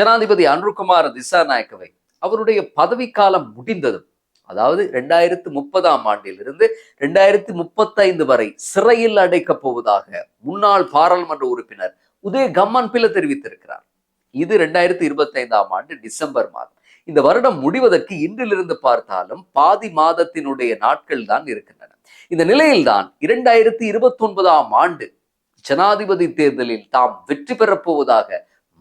ஜனாதிபதி அனுருகுமார் திசாநாயக்கவை அவருடைய பதவிக்காலம் முடிந்ததும் அதாவது ரெண்டாயிரத்து முப்பதாம் ஆண்டிலிருந்து ரெண்டாயிரத்தி முப்பத்தைந்து வரை சிறையில் அடைக்கப் போவதாக முன்னாள் பாராளுமன்ற உறுப்பினர் உதய கம்மன் பில தெரிவித்திருக்கிறார். இது ரெண்டாயிரத்தி இருபத்தி ஐந்தாம் ஆண்டு டிசம்பர் மாதம். இந்த வருடம் முடிவதற்கு இன்றிலிருந்து பார்த்தாலும் பாதி மாதத்தினுடைய நாட்கள் தான் இருக்கின்றன. இந்த நிலையில்தான் இரண்டாயிரத்தி இருபத்தி ஒன்பதாம் ஆண்டு ஜனாதிபதி தேர்தலில் தாம் வெற்றி பெறப் போவதாக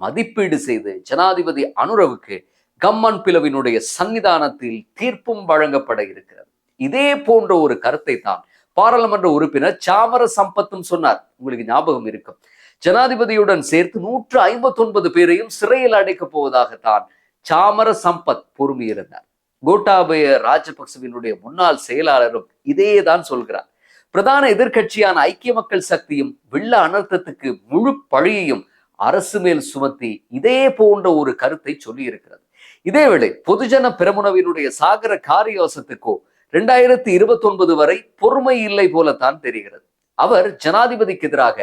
மதிப்பீடு செய்து ஜனாதிபதி அனுரவுக்கு கம்மன் பிளவினுடைய சன்னிதானத்தில் தீர்ப்பும் வழங்கப்பட இருக்கிறது. இதே போன்ற ஒரு கருத்தை தான் பாராளுமன்ற உறுப்பினர் சாமர சம்பத்தும் சொன்னார். உங்களுக்கு ஞாபகம் இருக்கும். ஜனாதிபதியுடன் சேர்த்து நூற்று ஐம்பத்தி ஒன்பது பேரையும் சிறையில் அடைக்கப் போவதாகத்தான் சாமர சம்பத் பொறுமையிருந்தார். கோட்டாபய ராஜபக்சவினுடைய முன்னாள் செயலாளரும் இதே தான் சொல்கிறார். பிரதான எதிர்க்கட்சியான ஐக்கிய மக்கள் சக்தியும் வெள்ள அனர்த்தத்துக்கு முழு பழியையும் அரசு மேல் சுமத்தி இதே போன்ற ஒரு கருத்தை சொல்லியிருக்கிறது. இதேவேளை பொதுஜன பெருமுனவினுடைய சாகர காரியவசத்துக்கோ ரெண்டாயிரத்தி இருபத்தி ஒன்பது வரை பொறுமை இல்லை போலத்தான் தெரிகிறது. அவர் ஜனாதிபதிக்கு எதிராக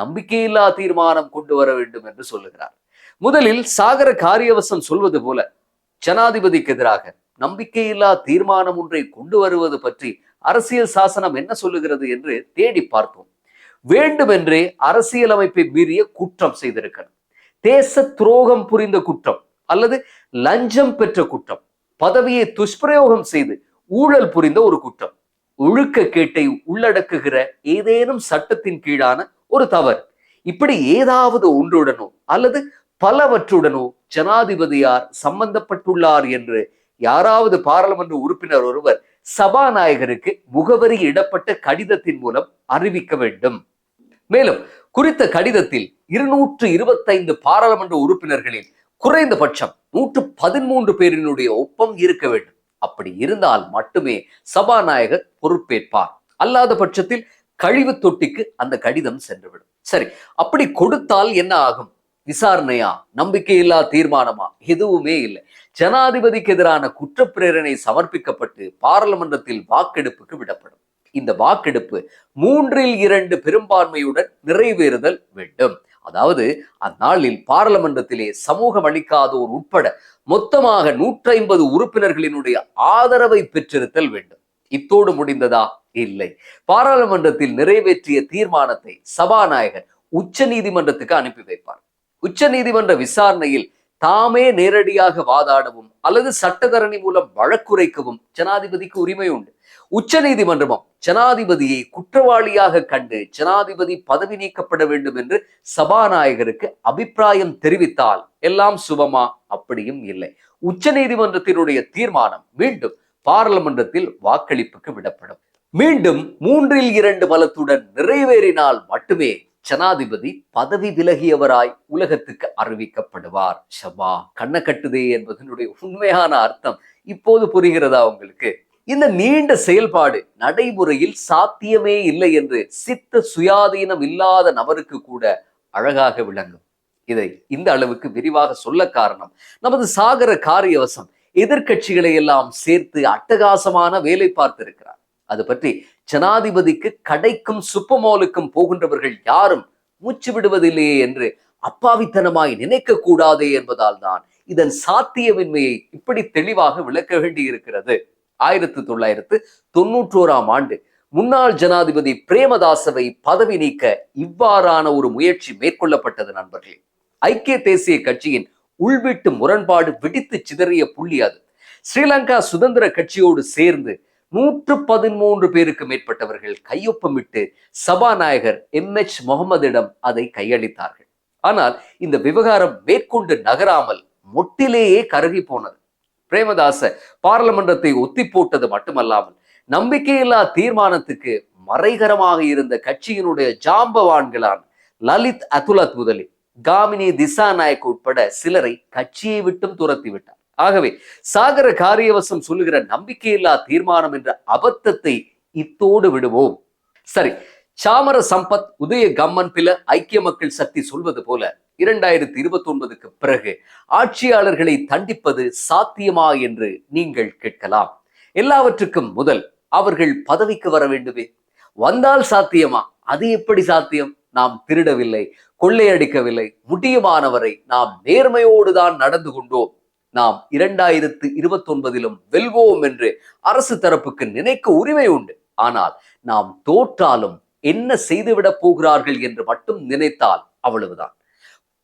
நம்பிக்கையில்லா தீர்மானம் கொண்டு வர வேண்டும் என்று சொல்லுகிறார். முதலில் சாகர காரியவசம் சொல்வது போல ஜனாதிபதிக்கு எதிராக நம்பிக்கையில்லா தீர்மானம் ஒன்றை கொண்டு வருவது பற்றி அரசியல் சாசனம் என்ன சொல்லுகிறது என்று தேடி பார்ப்போம். வேண்டுமென்றே அரசியலமைப்பை மீறிய குற்றம் செய்திருக்கிறது. தேச துரோகம் புரிந்த குற்றம் அல்லது லஞ்சம் பெற்ற குற்றம் பதவியை துஷ்பிரயோகம் செய்து ஊழல் புரிந்த ஒரு குற்றம் ஒழுக்க கேட்டை உள்ளடக்குகிற ஏதேனும் சட்டத்தின் கீழான ஒரு தவறு. இப்படி ஏதாவது ஒன்றுடனோ அல்லது பலவற்றுடனோ ஜனாதிபதியார் சம்பந்தப்பட்டுள்ளார் என்று யாராவது பாராளுமன்ற உறுப்பினர் ஒருவர் சபாநாயகருக்கு முகவரி இடப்பட்ட கடிதத்தின் மூலம் அறிவிக்க வேண்டும். மேலும் குறித்த கடிதத்தில் இருநூற்று இருபத்தைந்து பாராளுமன்ற உறுப்பினர்களில் குறைந்தபட்சம் நூற்று பதிமூன்று பேரினுடைய ஒப்பம் இருக்க வேண்டும். அப்படி இருந்தால் மட்டுமே சபாநாயகர் பொறுப்பேற்பார். அல்லாத பட்சத்தில் கழிவு தொட்டிக்கு அந்த கடிதம் சென்றுவிடும். சரி அப்படி கொடுத்தால் என்ன ஆகும்? விசாரணையா? நம்பிக்கையில்லா தீர்மானமா? எதுவுமே இல்லை. ஜனாதிபதிக்கு எதிரான குற்றப்பிரேரணை சமர்ப்பிக்கப்பட்டு பாராளுமன்றத்தில் வாக்கெடுப்புக்கு விடப்படும். இந்த வாக்கெடுப்பு மூன்றில் இரண்டு பெரும்பான்மையுடன் நிறைவேறுதல் வேண்டும். அதாவது அந்நாளில் பாராளுமன்றத்திலே சமூகம் அளிக்காதோர் உட்பட மொத்தமாக நூற்றி ஐம்பது உறுப்பினர்களினுடைய ஆதரவை பெற்றிருத்தல் வேண்டும். இத்தோடு முடிந்ததா? இல்லை. பாராளுமன்றத்தில் நிறைவேற்றிய தீர்மானத்தை சபாநாயகர் உச்ச நீதிமன்றத்துக்கு அனுப்பி வைப்பார். உச்ச நீதிமன்ற விசாரணையில் தாமே நேரடியாக வாதாடவும் அல்லது சட்டத்தரணி மூலம் வழக்குரைக்கவும் ஜனாதிபதிக்கு உரிமை உண்டு. உச்ச நீதிமன்றமும் ஜனாதிபதியை குற்றவாளியாக கண்டு ஜனாதிபதி பதவி நீக்கப்பட வேண்டும் என்று சபாநாயகருக்கு அபிப்பிராயம் தெரிவித்தால் எல்லாம் சுபமா? அப்படியும் இல்லை. உச்ச நீதிமன்றத்தினுடைய தீர்மானம் மீண்டும் பாராளுமன்றத்தில் வாக்களிப்புக்கு விடப்படும். மீண்டும் மூன்றில் இரண்டு பலத்துடன் நிறைவேறினால் மட்டுமே ஜனாதிபதி பதவி விலகியவராய் உலகத்துக்கு அறிவிக்கப்படுவார். ஷபா கண்ண கட்டுதே என்பதனுடைய உண்மையான அர்த்தம் இப்போது புரிகிறதா உங்களுக்கு? இந்த நீண்ட செயல்பாடு நடைமுறையில் சாத்தியமே இல்லை என்று சித்த சுயாதீனம் இல்லாத நபருக்கு கூட அழகாக விளங்கும். இதை இந்த அளவுக்கு விரிவாக சொல்ல காரணம் நமது சாகர காரியவசம். எதிர்க்கட்சிகளை எல்லாம் சேர்த்து அட்டகாசமான வேலை பார்த்திருக்கிறார். அது பற்றி ஜனாதிபதிக்கு கடைக்கும் சுப்பமோலுக்கும் போகின்றவர்கள் யாரும் மூச்சு விடுவதில்லையே என்று அப்பாவித்தனமாய் நினைக்க கூடாதே என்பதால் தான் இதன் சாத்தியமின்மையை இப்படி தெளிவாக விளக்க வேண்டியிருக்கிறது. ஆயிரத்தி தொள்ளாயிரத்து தொன்னூற்றோராம் ஆண்டு முன்னாள் ஜனாதிபதி பிரேமதாசவை பதவி நீக்க இவ்வாறான ஒரு முயற்சி மேற்கொள்ளப்பட்டது நண்பர்களே. ஐக்கிய தேசிய கட்சியின் உள்வீட்டு முரண்பாடு வெடித்து சிதறிய புள்ளி அது. ஸ்ரீலங்கா சுதந்திர கட்சியோடு சேர்ந்து நூற்று பதிமூன்று பேருக்கு மேற்பட்டவர்கள் கையொப்பமிட்டு சபாநாயகர் எம். எச். முகமதிடம் அதை கையளித்தார்கள். ஆனால் இந்த விவகாரம் மேற்கொண்டு நகராமல் மொட்டிலேயே கருகி போனது. பிரேமதாச பாராளுமன்றத்தை ஒத்தி போட்டது மட்டுமல்லாமல் நம்பிக்கையில்லா தீர்மானத்துக்கு மறைகரமாக இருந்த கட்சியினுடைய ஜாம்பவான்களான லலித் அதுலத் முதலி காமினி திசாநாயக் உட்பட சிலரை கட்சியை விட்டும் துரத்தி விட்டார். ஆகவே சாகர காரியவசம் சொல்லுகிற நம்பிக்கையில்லா தீர்மானம் என்ற அபத்தத்தை இத்தோடு விடுவோம். சரி சாமர சம்பத் உதய கம்மன் பில ஐக்கிய மக்கள் சக்தி சொல்வது போல இரண்டாயிரத்தி இருபத்தி ஒன்பதுக்கு பிறகு ஆட்சியாளர்களை தண்டிப்பது சாத்தியமா என்று நீங்கள் கேட்கலாம். எல்லாவற்றுக்கும் முதல் அவர்கள் பதவிக்கு வர வேண்டுமே. வந்தால் சாத்தியமா? அது எப்படி சாத்தியம்? நாம் திருடவில்லை கொள்ளையடிக்கவில்லை. முடியுமானவரை நாம் நேர்மையோடு தான் நடந்து கொண்டோம். நாம் இரண்டாயிரத்து இருபத்தொன்பதிலும் வெல்வோம் என்று அரசு தரப்புக்கு நினைக்க உரிமை உண்டு. ஆனால் நாம் தோற்றாலும் என்ன செய்துவிடப் போகிறார்கள் என்று மட்டும் நினைத்தால் அவ்வளவுதான்.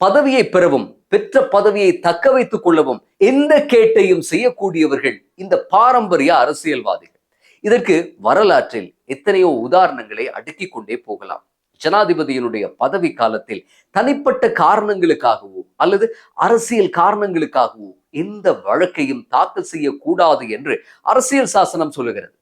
பதவியை பெறவும் பெற்ற பதவியை தக்க வைத்துக் கொள்ளவும் எந்த கேட்டையும் செய்யக்கூடியவர்கள் இந்த பாரம்பரிய அரசியல்வாதிகள். இதற்கு வரலாற்றில் எத்தனையோ உதாரணங்களை அடுக்கிக் கொண்டே போகலாம். ஜனாதிபதியினுடைய பதவி காலத்தில் தனிப்பட்ட காரணங்களுக்காகவோ அல்லது அரசியல் காரணங்களுக்காகவோ எந்த வழக்கையும் தாக்கல் செய்யக்கூடாது என்று அரசியல் சாசனம் சொல்லுகிறது.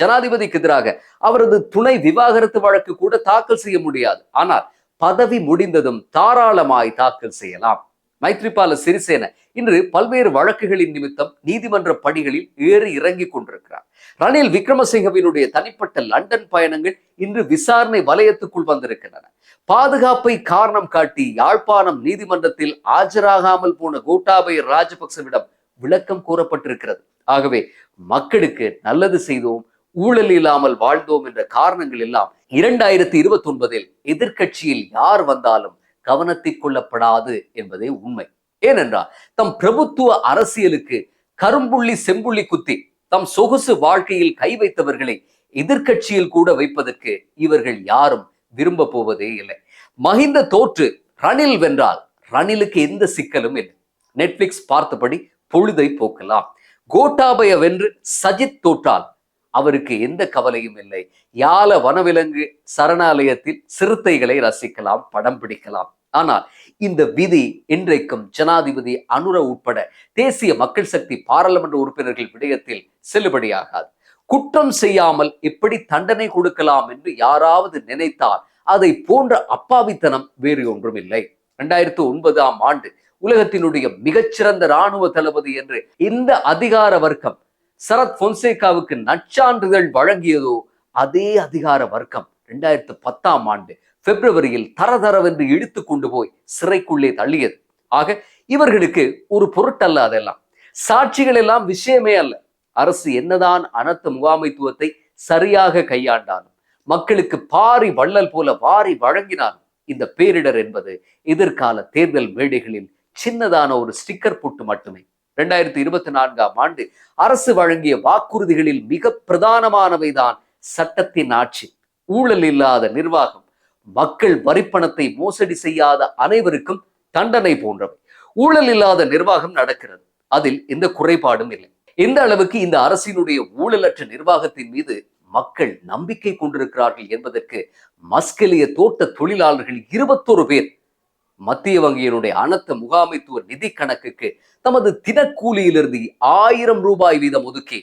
ஜனாதிபதிக்கு எதிராக அவரது துணை விவாகரத்து வழக்கு கூட தாக்கல் செய்ய முடியாது. ஆனால் பதவி முடிந்ததும் தாராளமாய் தாக்கல் செய்யலாம். மைத்ரிபால சிறிசேன இன்று பல்வேறு வழக்குகளின் நிமித்தம் நீதிமன்ற படிகளில் ஏறி இறங்கிக் கொண்டிருக்கிறார். ரணில் விக்ரமசிங்கவினுடைய தனிப்பட்ட லண்டன் பயணங்கள் இன்று விசாரணை வலயத்துக்குள் வந்திருக்கின்றன. பாதுகாப்பை காரணம் காட்டி யாழ்ப்பாணம் நீதிமன்றத்தில் ஆஜராகாமல் போன கோட்டாபய ராஜபக்சவிடம் விளக்கம் கூறப்பட்டிருக்கிறது ஆகவே மக்களுக்கு நல்லது செய்தோம் ஊழல் இல்லாமல் வாழ்ந்தோம் என்ற காரணங்கள் எல்லாம் இரண்டாயிரத்தி இருபத்தி ஒன்பதில் எதிர்கட்சியில் யார் வந்தாலும் கவனத்தில் கொள்ளப்படாது என்பதே உண்மை. ஏனென்றால் தம் பிரபுத்துவ அரசியலுக்கு கரும்புள்ளி செம்புள்ளி குத்தி தம் சொகுசு வாழ்க்கையில் கை வைத்தவர்களை எதிர்கட்சியில் கூட வைப்பதற்கு இவர்கள் யாரும் விரும்ப போவதே இல்லை. மஹிந்த தோற்று ரணில் வென்றால் ரணிலுக்கு எந்த சிக்கலும் இல்லை. நெட்ஃபிளிக்ஸ் பார்த்தபடி பொழுதை போக்கலாம். கோட்டாபய வென்று சஜித் தோற்றால் அவருக்கு எந்த கவலையும் இல்லை. யால வனவிலங்கு சரணாலயத்தில் சிறுத்தைகளை ரசிக்கலாம் படம் பிடிக்கலாம். ஆனால் இந்த விதி இன்றைக்கும் ஜனாதிபதி அனுர உட்பட தேசிய மக்கள் சக்தி பாராளுமன்ற உறுப்பினர்கள் விடயத்தில் செல்லுபடியாகாது. குற்றம் செய்யாமல் எப்படி தண்டனை கொடுக்கலாம் என்று யாராவது நினைத்தால் அதை போன்ற அப்பாவித்தனம் வேறு ஒன்றும் இல்லை இரண்டாயிரத்து ஒன்பதாம் ஆண்டு உலகத்தினுடைய மிகச்சிறந்த இராணுவ தளபதி என்று இந்த அதிகார வர்க்கம் சரத் பொன்சேகாவுக்கு நற்சான்றிதழ் வழங்கியதோ அதே அதிகார வர்க்கம் இரண்டாயிரத்து பத்தாம் ஆண்டு பிப்ரவரியில் தரதரவென்று இழுத்து கொண்டு போய் சிறைக்குள்ளே தள்ளியது. ஆக இவர்களுக்கு ஒரு பொருட்டல்ல அதெல்லாம். சாட்சிகள் எல்லாம் விஷயமே அல்ல. அரசு என்னதான் அனர்த்த முகாமைத்துவத்தை சரியாக கையாண்டாலும் மக்களுக்கு பாரி வள்ளல் போல வாரி வழங்கினாலும் இந்த பேரிடர் என்பது எதிர்கால தேர்தல் மேடைகளில் சின்னதான ஒரு ஸ்டிக்கர் போட்டு மட்டுமே. ரெண்டாயிரத்தி இருபத்தி நான்காம் ஆண்டு அரசு வழங்கிய வாக்குறுதிகளில் மிக பிரதானமானவைதான் சட்டத்தின் ஆட்சி ஊழல் இல்லாத நிர்வாகம் மக்கள் வரிப்பணத்தை மோசடி செய்யாத அனைவருக்கும் தண்டனை போன்றவை. ஊழல் இல்லாத நிர்வாகம் நடக்கிறது அதில் எந்த குறைபாடும் இல்லை. எந்த அளவுக்கு இந்த அரசினுடைய ஊழலற்ற நிர்வாகத்தின் மீது மக்கள் நம்பிக்கை கொண்டிருக்கிறார்கள் என்பதற்கு மஸ்கெலிய தோட்ட தொழிலாளர்கள் இருபத்தொரு பேர் மத்திய வங்கியினுடைய அனர்த்த முகாமைத்துவ நிதி கணக்குக்கு தமது தினக்கூலியிலிருந்து ஆயிரம் ரூபாய் வீதம் ஒதுக்கி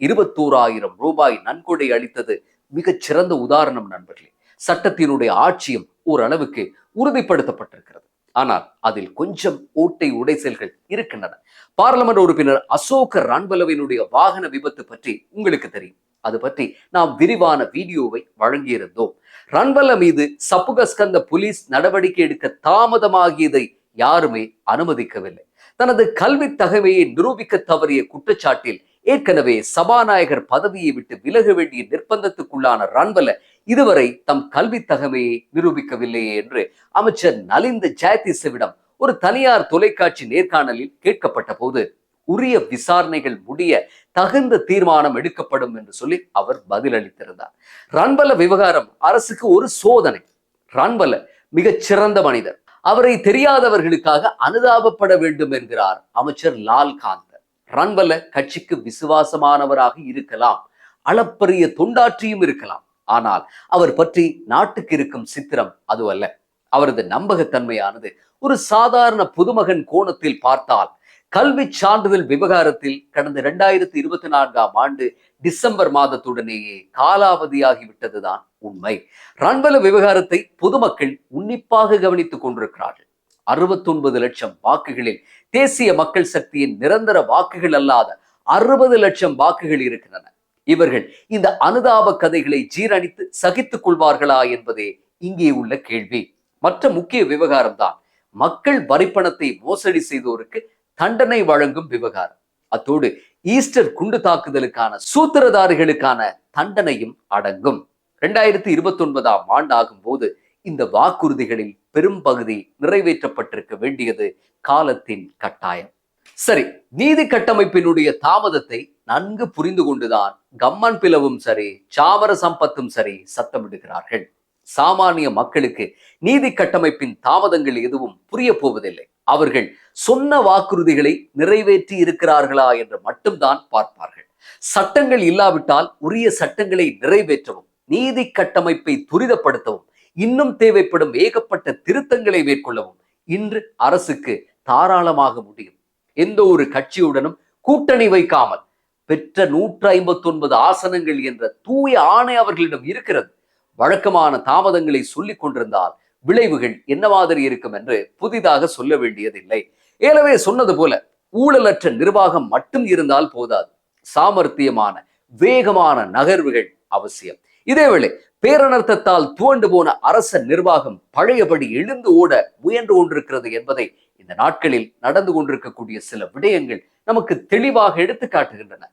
இருபத்தோராயிரம் ரூபாய் நன்கொடை அளித்தது மிகச் சிறந்த உதாரணம் நண்பர்களே. சட்டத்தினுடைய ஆட்சியும் ஓரளவுக்கு உறுதிப்படுத்தப்பட்டிருக்கிறது. ஆனால் அதில் கொஞ்சம் ஓட்டை உடைசல்கள் இருக்கின்றன. பார்லமெண்ட் உறுப்பினர் அசோக ரான்பலவினுடைய வாகன விபத்து பற்றி உங்களுக்கு தெரியும். அது பற்றி நாம் விரிவான வீடியோவை வழங்கியிருந்தோம். ரன்வல்ல மீது சப்புகஸ்கந்த போலீஸ் நடவடிக்கை எடுக்க தாமதமாகியதை யாருமே அனுமதிக்கவில்லை. தனது கல்வி தகமையை நிரூபிக்க தவறிய குற்றச்சாட்டில் ஏற்கனவே சபாநாயகர் பதவியை விட்டு விலக வேண்டிய நிர்பந்தத்துக்குள்ளான ரன்வல இதுவரை தம் கல்வி தகமையை நிரூபிக்கவில்லையே என்று அமைச்சர் நலிந்த ஜெயதிசவிடம் ஒரு தனியார் தொலைக்காட்சி நேர்காணலில் கேட்கப்பட்ட போது உரிய விசாரணைகள் முடிய தகுந்த தீர்மானம் எடுக்கப்படும் என்று சொல்லி அவர் பதிலளித்திருந்தார். ரன்பல விவகாரம் அரசுக்கு ஒரு சோதனை. ரன்பல மிகச் சிறந்த மனிதர். அவரை தெரியாதவர்களுக்காக அனுதாபப்பட வேண்டும் என்கிறார் அமைச்சர் லால் காந்தர் ரன்பல கட்சிக்கு விசுவாசமானவராக இருக்கலாம். அளப்பரிய தொண்டாற்றியும் இருக்கலாம். ஆனால் அவர் பற்றி நாட்டுக்கு இருக்கும் சித்திரம் அதுவல்ல. அவரது நம்பகத்தன்மையானது ஒரு சாதாரண புதுமகன் கோணத்தில் பார்த்தால் கல்வி சான்றிதழ் விவகாரத்தில் கடந்த இரண்டாயிரத்தி இருபத்தி நான்காம் ஆண்டு டிசம்பர் மாதத்துடனேயே காலாவதியாகிவிட்டதுதான் உண்மை. ரன்வல விவகாரத்தை பொதுமக்கள் உன்னிப்பாக கவனித்துக் கொண்டிருக்கிறார்கள். அறுபத்தொன்பது லட்சம் வாக்குகளில் தேசிய மக்கள் சக்தியின் நிரந்தர வாக்குகள் அல்லாத அறுபது லட்சம் வாக்குகள் இருக்கின்றன. இவர்கள் இந்த அனுதாப கதைகளை ஜீரணித்து சகித்துக் கொள்வார்களா என்பதே இங்கே உள்ள கேள்வி. மற்ற முக்கிய விவகாரம் தான் மக்கள் வரிப்பணத்தை மோசடி செய்தோருக்கு தண்டனை வழங்கும் விவகாரம். அத்தோடு ஈஸ்டர் குண்டு தாக்குதலுக்கான சூத்திரதாரிகளுக்கான தண்டனையும் அடங்கும். இரண்டாயிரத்தி இருபத்தி ஒன்பதாம் ஆண்டு ஆகும் போது இந்த வாக்குறுதிகளில் பெரும் பகுதி நிறைவேற்றப்பட்டிருக்க வேண்டியது காலத்தின் கட்டாயம். சரி நீதி கட்டமைப்பினுடைய தாமதத்தை நன்கு புரிந்து கொண்டுதான் கம்மன் பிளவும் சரி சாமர சம்பத்தும் சரி சத்தமிடுகிறார்கள். சாமானிய மக்களுக்கு நீதி கட்டமைப்பின் தாமதங்கள் எதுவும் புரிய போவதில்லை. அவர்கள் சொன்ன வாக்குறுதிகளை நிறைவேற்றி இருக்கிறார்களா என்று மட்டும்தான் பார்ப்பார்கள். சட்டங்கள் இல்லாவிட்டால் உரிய சட்டங்களை நிறைவேற்றவும் நீதி கட்டமைப்பை துரிதப்படுத்தவும் இன்னும் தேவைப்படும் ஏகப்பட்ட திருத்தங்களை மேற்கொள்ளவும் இன்று அரசுக்கு தாராளமாக முடியும். எந்த ஒரு கட்சியுடனும் கூட்டணி வைக்காமல் பெற்ற நூற்று ஐம்பத்தி ஒன்பது ஆசனங்கள் என்ற தூய ஆணை அவர்களிடம் இருக்கிறது. வழக்கமான தாமதங்களை சொல்லிக் கொண்டிருந்தால் விளைவுகள் என்ன மாதிரி இருக்கும் என்று புதிதாக சொல்ல வேண்டியதில்லை. ஏலவே சொன்னது போல ஊழலற்ற நிர்வாகம் மட்டும் இருந்தால் போதாது. சாமர்த்தியமான வேகமான நகர்வுகள் அவசியம். இதேவேளை பேரனர்த்தத்தால் துவண்டு போன அரச நிர்வாகம் பழையபடி எழுந்து ஓட முயன்று கொண்டிருக்கிறது என்பதை இந்த நாட்களில் நடந்து கொண்டிருக்கக்கூடிய சில விடயங்கள் நமக்கு தெளிவாக எடுத்து காட்டுகின்றன.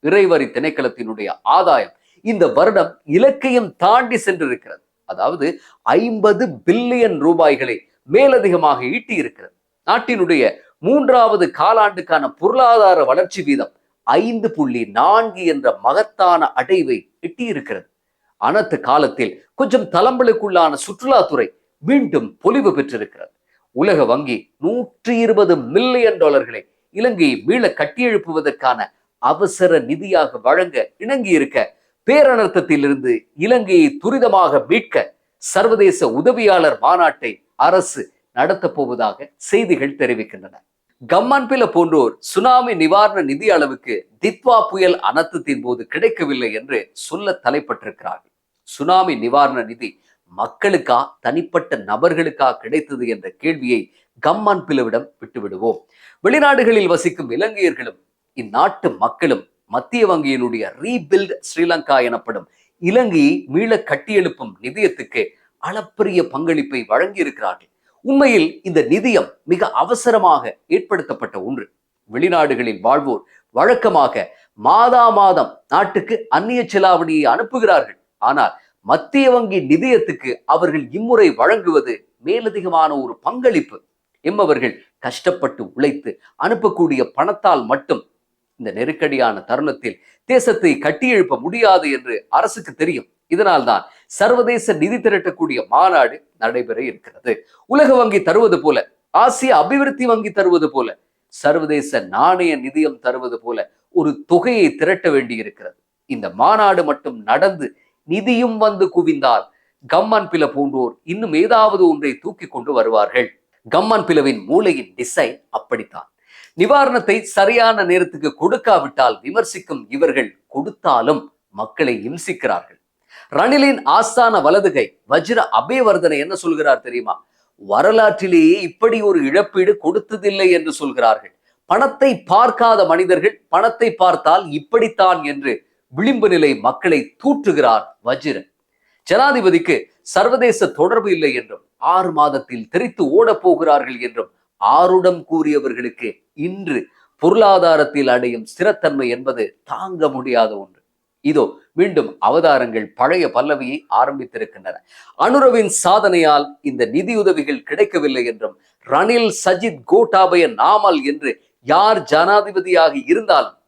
இறைவரி திணைக்களத்தினுடைய ஆதாயம் இந்த வருடம் இலக்கையும் தாண்டி சென்றிருக்கிறது. அதாவது ஐம்பது பில்லியன் ரூபாய்களை மேலதிகமாக ஈட்டி இருக்கிறது நாட்டினுடைய மூன்றாவது காலாண்டுக்கான பொருளாதார வளர்ச்சி வீதம் ஐந்து புள்ளி நான்கு என்ற மகத்தான அடைவை எட்டியிருக்கிறது. அனத்து காலத்தில் கொஞ்சம் தளம்பலுக்குள்ளான சுற்றுலாத்துறை மீண்டும் பொலிவு பெற்றிருக்கிறது. உலக வங்கி நூற்றி இருபது மில்லியன் டாலர்களை இலங்கையை மீள கட்டியெழுப்புவதற்கான அவசர நிதியாக வழங்க இணங்கி இருக்க பேரனர்த்தத்திலிருந்து இலங்கையை துரிதமாக மீட்க சர்வதேச உதவியாளர் மாநாட்டை அரசு நடத்தப் போவதாக செய்திகள் தெரிவிக்கின்றன. கம்மான்பில போன்றோர் சுனாமி நிவாரண நிதி அளவுக்கு தித்வா புயல் அனர்த்தத்தின் போது கிடைக்கவில்லை என்று சொல்ல தலைப்பட்டிருக்கிறார்கள். சுனாமி நிவாரண நிதி மக்களுக்கா தனிப்பட்ட நபர்களுக்கா கிடைத்தது என்ற கேள்வியை கம்மான் பிளவிடம் விட்டுவிடுவோம். வெளிநாடுகளில் வசிக்கும் இலங்கையர்களும் இந்நாட்டு மக்களும் மத்திய வங்கியினுடைய ரீபில்ட் ஸ்ரீலங்கா எனப்படும் இலங்கையை மீள கட்டியெழுப்பும் நிதியத்துக்கு அளப்பரிய பங்களிப்பை வழங்கி இருக்கிறார்கள் உண்மையில் இந்த நிதியம் மிக அவசரமாக ஏற்படுத்தப்பட்ட ஒன்று. வெளிநாடுகளில் வாழ்வோர் வழக்கமாக மாதா மாதம் நாட்டுக்கு அந்நிய செலாவணியை அனுப்புகிறார்கள். ஆனால் மத்திய வங்கி நிதியத்துக்கு அவர்கள் இம்முறை வழங்குவது மேலதிகமான ஒரு பங்களிப்பு. எம்மவர்கள் கஷ்டப்பட்டு உழைத்து அனுப்பக்கூடிய பணத்தால் மட்டும் இந்த நெருக்கடியான தருணத்தில் தேசத்தை கட்டியெழுப்ப முடியாது என்று அரசுக்கு தெரியும். இதனால்தான் சர்வதேச நிதி திரட்டக்கூடிய மாநாடு நடைபெற இருக்கிறது. உலக வங்கி தருவது போல ஆசிய அபிவிருத்தி வங்கி தருவது போல சர்வதேச நாணய நிதியம் தருவது போல ஒரு தொகையை திரட்ட வேண்டி இருக்கிறது இந்த மாநாடு மட்டும் நடந்து நிதியும் வந்து குவிந்தால் கம்மன் பில போன்றோர் இன்னும் ஏதாவது ஒன்றை தூக்கி கொண்டு வருவார்கள். கம்மன் பிலவின் மூளையின் டிசைன் அப்படித்தான். நிவாரணத்தை சரியான நேரத்துக்கு கொடுக்காவிட்டால் விமர்சிக்கும் இவர்கள் கொடுத்தாலும் மக்களை இம்சிக்கிறார்கள். ரணிலின் ஆஸ்தான வலதுகை வஜ்ர அபேவர்தனை என்ன சொல்கிறார் தெரியுமா? வரலாற்றிலேயே இப்படி ஒரு இழப்பீடு கொடுத்ததில்லை என்று சொல்கிறார்கள். பணத்தை பார்க்காத மனிதர்கள் பணத்தை பார்த்தால் இப்படித்தான் என்று விளிம்பு நிலை மக்களை தூற்றுகிறார் வஜ்ரன் ஜனாதிபதிக்கு சர்வதேச தொடர்பு இல்லை என்றும் ஆறு மாதத்தில் தெரித்து ஓடப் போகிறார்கள் என்றும் ஆருடம் கூறியவர்களுக்கு இன்று பொருளாதாரத்தில் அடையும் ஸ்திரத்தன்மை என்பது தாங்க முடியாத ஒன்று. இதோ மீண்டும் அவதாரங்கள் பழைய பல்லவியை ஆரம்பித்திருக்கின்றன. அனுரவின் சாதனையால் இந்த நிதியுதவிகள் கிடைக்கவில்லை என்றும் ரணில் சஜித் கோட்டாபய நாமல் என்று யார் ஜனாதிபதியாக இருந்தாலும்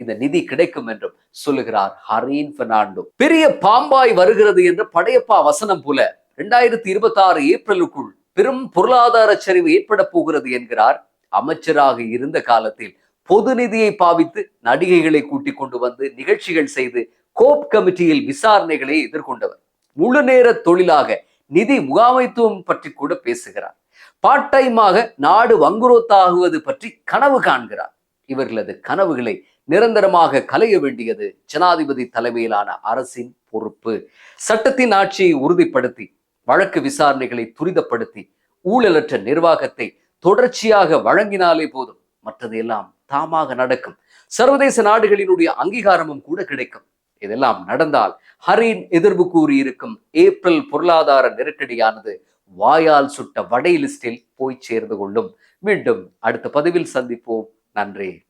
இந்த நிதி கிடைக்கும் என்றும் சொல்லுகிறார் ஹரீன் பெர்னாண்டோ. பெரிய பாம்பாய் வருகிறது என்று படையப்பா வசனம் போல இரண்டாயிரத்தி இருபத்தி ஆறு ஏப்ரலுக்குள் பெரும் பொருளாதார சரிவு ஏற்பட போகிறது என்கிறார். அமைச்சராக இருந்த காலத்தில் பொது நிதியை பாவித்து நடிகைகளை கூட்டிக் கொண்டு வந்து நிகழ்ச்சிகள் செய்து கோப் கமிட்டியில் விசாரணைகளை எதிர்கொண்டவர். முழு நேர தொழிலாக நிதி முகாமைத்துவம் பற்றி கூட பேசுகிறார். பார்ட் டைமாக நாடு வங்குரோத்தாகுவது பற்றி கனவு காண்கிறார். இவர்களது கனவுகளை நிரந்தரமாக கலைய வேண்டியது ஜனாதிபதி தலைமையிலான அரசின் பொறுப்பு. சட்டத்தின் ஆட்சியை உறுதிப்படுத்தி வழக்கு விசாரணைகளை துரிதப்படுத்தி ஊழலற்ற நிர்வாகத்தை தொடர்ச்சியாக வழங்கினாலே போதும். மற்றது எல்லாம் தாமாக நடக்கும். சர்வதேச நாடுகளினுடைய அங்கீகாரமும் கூட கிடைக்கும். இதெல்லாம் நடந்தால் ஹரீன் எதிர்வு கூறியிருக்கும் ஏப்ரல் பொருளாதார நெருக்கடியானது வாயால் சுட்ட வடை லிஸ்டில் போய் சேர்ந்து கொள்ளும். மீண்டும் அடுத்த பதிவில் சந்திப்போம். நன்றி.